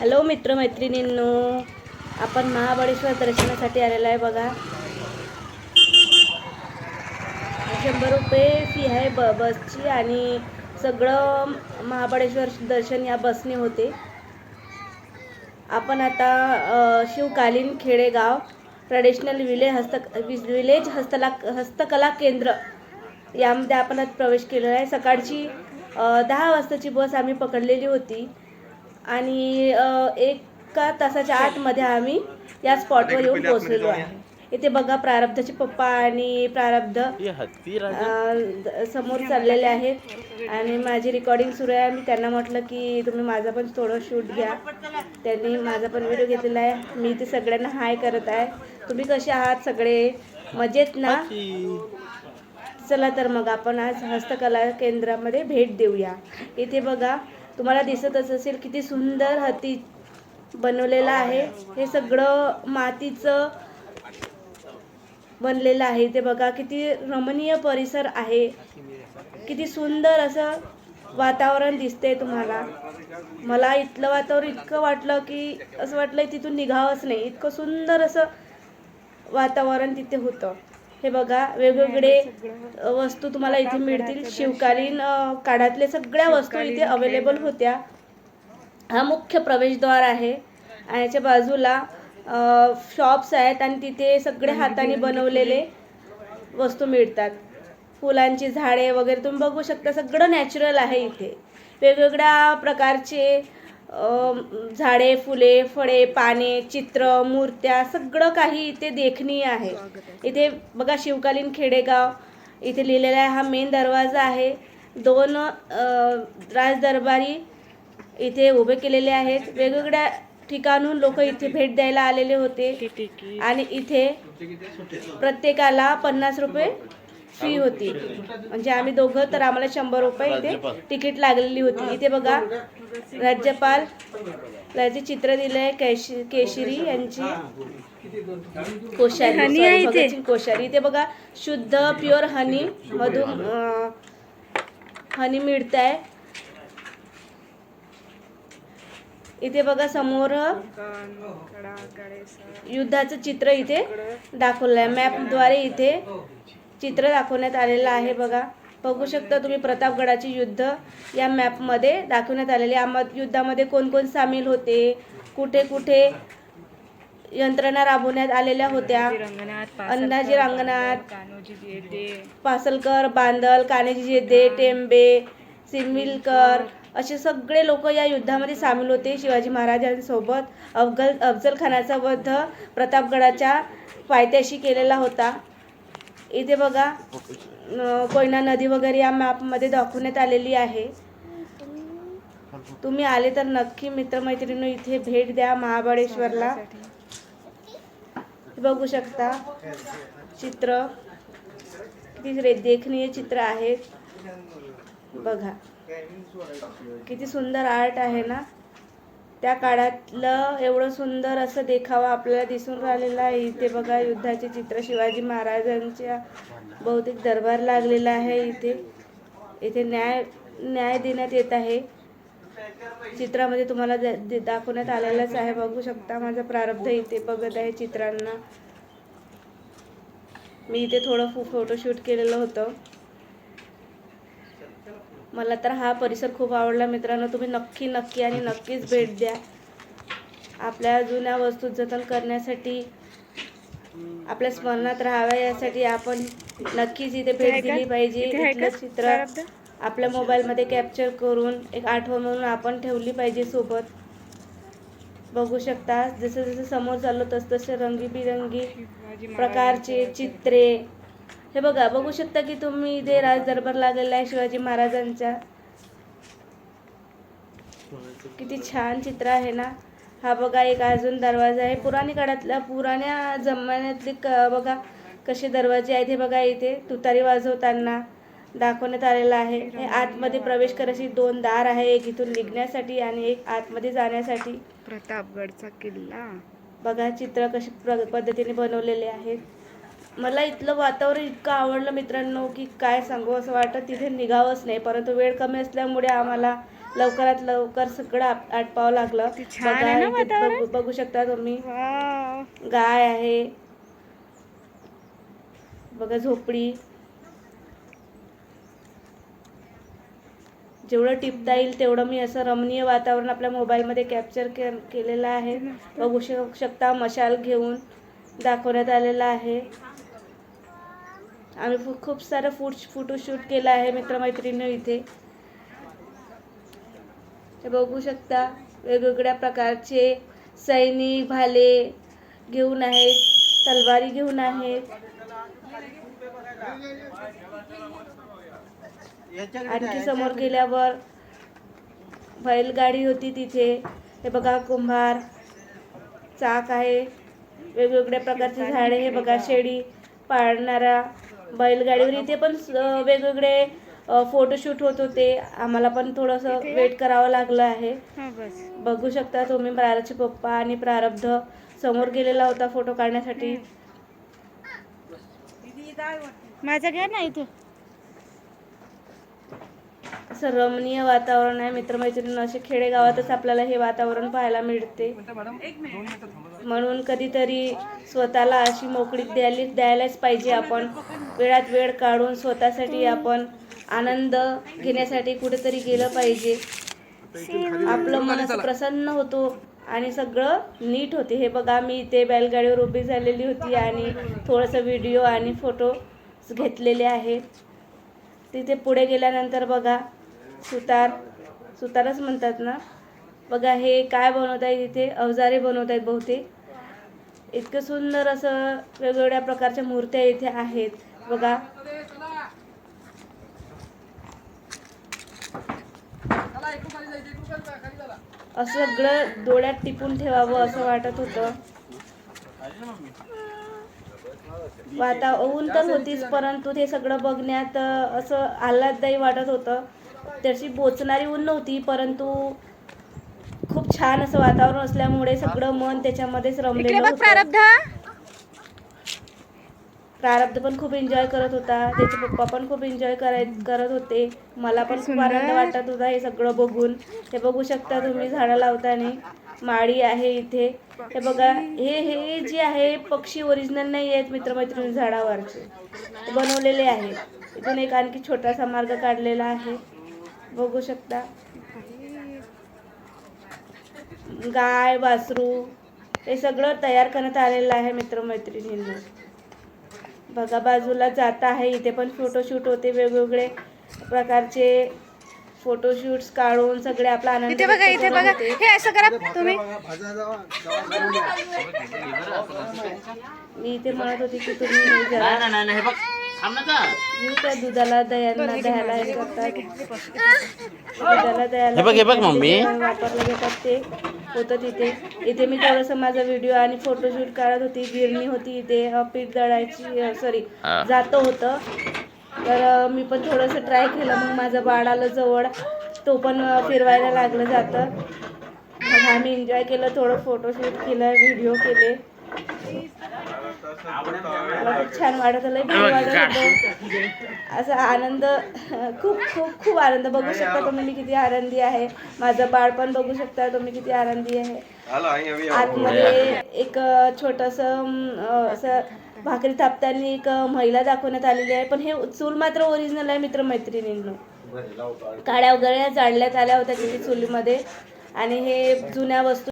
Hello मित्रमैत्रिणींनो आपण महाबळेश्वर दर्शनासाठी आलेलो आहे बघा. शंभर रुपये फी आहे ब बसची आणि सगळं महाबळेश्वर दर्शन या बसने होते. आपण आता शिवकालीन खेडेगाव ट्रॅडिशनल विलेज हस्त विलेज हस्तला हस्तकला केंद्र यामध्ये आपण आज प्रवेश केलेला आहे. सकाळची दहा वाजताची बस आम्ही पकडलेली होती. आणि एका तासाच्या आतमध्ये आम्ही या स्पॉटवर येऊन पोहोचलेलो आहे. इथे बघा प्रारब्धाचे पप्पा आणि प्रारब्ध समोर चाललेले आहेत. आणि माझी रेकॉर्डिंग सुरू आहे. मी त्यांना म्हटलं की तुम्ही माझा पण थोडं शूट घ्या. त्यांनी माझा पण व्हिडिओ घेतलेला आहे. मी ते सगळ्यांना हाय करत आहे. तुम्ही कसे आहात सगळे? मजेत ना? चला तर मग आपण आज हस्तकला केंद्रामध्ये भेट देऊया. इथे बघा तुम्हाला दिसतच असेल किती सुंदर हत्ती बनवलेलं आहे. हे सगळं मातीचं बनलेलं आहे. ते बघा किती रमणीय परिसर आहे. किती सुंदर असं वातावरण दिसते तुम्हाला. मला इथलं वातावरण इतकं वाटलं की असं वाटलं तिथून निघावंच नाही. इतकं सुंदर असं वातावरण तिथे होतं. हे बघा वेगवेगळे वस्तू तुम्हाला इथे मिळतील. शिवकालीन काळातल्या सगळ्या वस्तू इथे अवेलेबल होत्या. हा मुख्य प्रवेशद्वार आहे आणि याच्या बाजूला शॉप्स आहेत आणि तिथे सगळे हाताने बनवलेले वस्तू मिळतात. फुलांची झाडे वगैरे तुम्ही बघू शकता सगळं नॅचरल आहे इथे. वेगवेगळ्या प्रकारचे झाडे फुले फळे पाने चित्र मूर्त्या सगळं काही इथे देखणीय आहे. इथे बघा शिवकालीन खेडेगाव इथे लिहिलेला आहे हा मेन दरवाजा आहे. दोन राजदरबारी इथे उभे केलेले आहेत. वेगवेगळ्या ठिकाणून लोक इथे भेट द्यायला आलेले होते. आणि इथे प्रत्येकाला पन्नास रुपये फी होती. म्हणजे आम्ही दोघं तर आम्हाला शंभर रुपये इथे तिकीट लागलेली होती. इथे बघा राज्यपाल याचे चित्र दिले आहे केश केशरी यांची sorry, आहे इथे. भगतसिंग कोश्यारी इथे बघा शुद्ध प्युअर हनी. मधून हनी मिळत आहे इथे बघा समोर युद्धाचं चित्र इथे दाखवलं आहे मॅपद्वारे इथे चित्र दाखवण्यात आलेलं आहे बघा. बघू शकता तुम्ही प्रतापगडाचे युद्ध या मॅपमध्ये दाखवण्यात आलेले या युद्धामध्ये कोण कोण सामील होते? कुठे कुठे यंत्रणा राबवण्यात आलेल्या होत्या? अंदाजी येते पासलकर बांदल कान्हेजी जेदे टेंबे सिमिलकर असे सगळे लोक या युद्धामध्ये सामील होते शिवाजी महाराजांसोबत. अफगल अफजल खानाचा वध प्रतापगडाच्या पायथ्याशी केलेला होता. इथे बघा कोयना नदी वगैरे या मॅपमध्ये दाखवण्यात आलेली आहे. तुम्ही आले तर नक्की मित्रमैत्रिणी इथे भेट द्या महाबळेश्वरला. बघू शकता चित्र. किती रे- देखणीय चित्र आहेत बघा. किती सुंदर आर्ट आहे ना. त्या काळातलं एवढं सुंदर असं देखावा आपल्याला दिसून राहिलेला आहे. इथे बघा युद्धाचे चित्र शिवाजी महाराजांच्या बहुतेक दरबार लागलेला आहे इथे. इथे न्याय न्याय देण्यात येत आहे. चित्रामध्ये तुम्हाला दे- दाखवण्यात आलेलंच आहे. बघू शकता माझा प्रारब्ध इथे बघत आहे चित्रांना. मी इथे थोडं फोटोशूट केलेलं होतं. मला तर हा परिसर खूप आवडला मित्रांनो. तुम्ही नक्की नक्की आणि नक्कीच भेट द्या. आपल्या जुन्या वस्तू जतन करण्यासाठी आपल्या स्मरणात राहाव्या यासाठी आपण नक्कीच इथे भेट दिली पाहिजे. इथलं? चित्र? आपल्या मोबाईलमध्ये कॅप्चर करून एक आठवण म्हणून आपण ठेवली पाहिजे सोबत. बघू शकता जसं जसं समोर चाललो तस तसे रंगीबिरंगी प्रकारचे चित्रे हे बघा बघू शकता की तुम्ही इथे राज दरबार लागलेला आहे शिवाजी महाराजांचा किती छान चित्र आहे ना. हा बघा एक अजून दरवाजा आहे. पुराणी काळातल्या पुराण्या जमान्यातले क बघा कसे दरवाजे आहेत हे बघा इथे. तुतारी वाजवताना दाखवण्यात आलेलं आहे. हे आतमध्ये प्रवेश करायची दोन दार आहे एक इथून निघण्यासाठी आणि एक आतमध्ये जाण्यासाठी. प्रतापगडचा किल्ला. बघा चित्र कशी पद्धतीने बनवलेले आहेत. मला इथलं वातावरण इतकं आवडलं मित्रांनो की काय सांगू असं वाटत तिथे निघावंच नाही. परंतु वेळ कमी असल्यामुळे आम्हाला लवकरात लवकर सगळं आट- आटपावं लागलं? बघू- बघू शकता तुम्ही. गाय आहे. बघा झोपडी. जेवढं टिपता येईल तेवढं मी असं रमणीय वातावरण आपल्या मोबाईलमध्ये कॅप्चर के केलेलं आहे. बघू शक शकता मशाल घेऊन दाखवण्यात आलेलं आहे. आम्ही खूप सारं फूट फोटोशूट केलं आहे मित्रमैत्रिणी इथे. हे बघू शकता वेगवेगळ्या प्रकारचे सैनिक भाले घेऊन आहेत तलवारी घेऊन आहेत. आणखी समोर गेल्यावर बैलगाडी होती तिथे. हे बघा कुंभार चाक आहे. वेगवेगळ्या प्रकारचे झाडे हे बघा शेळी पाळणारा बैलगाडीवर इथे पण वेगवेगळे फोटोशूट होत होते. आम्हाला पण थोडंसं वेट करावं लागलं आहे. हा बस. बघू शकता तुम्ही प्राराचे पप्पा आणि प्रारब्ध समोर गेलेला होता फोटो काढण्यासाठी. माझा घ्या ना इथं. असं रमणीय वातावरण आहे. मित्रमैत्रिणी असे खेडेगावातच आपल्याला हे वातावरण पाहायला मिळते. म्हणून कधीतरी स्वतःला अशी मोकळीक द्यायला द्यायलाच पाहिजे. आपण वेळात वेळ काढून स्वतःसाठी आपण आनंद घेण्यासाठी कुठेतरी गेलं पाहिजे. आपलं मन प्रसन्न होतो आणि सगळं नीट होते. हे बघा मी इथे बैलगाडीवर उभी झालेली होती आणि थोडंसं व्हिडिओ आणि फोटो घेतलेले आहे. तिथे पुढे गेल्यानंतर बघा सुतार सुतारच म्हणतात ना? बघा हे काय बनवत आहेत इथे? अवजारे बनवत आहेत बहुतेक. इतकं सुंदर असं वेगवेगळ्या प्रकारच्या मूर्त्या इथे आहेत. बघा. असं सगळं डोळ्यात टिपून ठेवावं असं वाटत होतं. वाता ऊन तर होतीच परंतु ते सगळं बघण्यात असं आल्हाददायी वाटत होतं. त्याची बोचणारी ऊन नव्हती परंतु खूप छान असं वातावरण असल्यामुळे सगळं मन त्याच्यामध्येच रमलेलं बघ होतं. प्रारब्ध. प्रारब्ध पण खूप एन्जॉय करत होता. त्याचे पप्पा पण खूप एन्जॉय कराय करत होते. मला पण खूप आनंद वाटत होता हे सगळं बघून. हे बघू शकता तुम्ही झाडं लावताना. माळी आहे इथे. हे बघा हे हे जे आहे पक्षी ओरिजिनल नाही आहेत मित्रमैत्रिणी झाडावरचे. ते बनवलेले आहेत. इथून एक आणखी छोटासा मार्ग काढलेला आहे. बघू शकता. गाय वासरू हे सगळं तयार करण्यात आलेलं आहे मित्रमैत्रिणींना. बघा बाजूला जात आहे. इथे पण फोटोशूट होते. वेगवेगळे प्रकारचे फोटोशूट्स काढून सगळे आपला आनंद इथे बघा इथे बघा. हे असं करा तुम्ही. मी इथे म्हणत होती की तुम्ही त्या दुधाला दह्याला हे करतात. दुधाला दह्याला हे बघ, हे बघ, मम्मी. वापरलं घेतात ते. होतं तिथे. इथे मी थोडंसं माझा व्हिडिओ आणि फोटोशूट काढत होती. गिरणी होती इथे. अ, पीठ दळायची सॉरी हा. जातं होतं. तर अ, मी पण थोडंसं ट्राय केलं. मग माझं बाळ आलं जवळ. तो पण अ, फिरवायला लागलं जातं. मग आम्ही एन्जॉय केलं. थोडं फोटोशूट केलं व्हिडिओ केले. छान वाटत होतं असा आनंद खूप खूप खूप आनंद. बघू शकता तुम्ही मी किती आनंदी आहे. माझं बाळ पण बघू शकता तुम्ही किती आनंदी आहे. आतमध्ये एक छोटस असं भाकरी थापताना एक महिला दाखवण्यात आलेली आहे. पण हे चूल मात्र ओरिजिनल आहे मित्रमैत्रिणींनो. काड्या वगैरे जाळण्यात आल्या होत्या तिथे चुलीमध्ये. आणि हे जुन्या वस्तू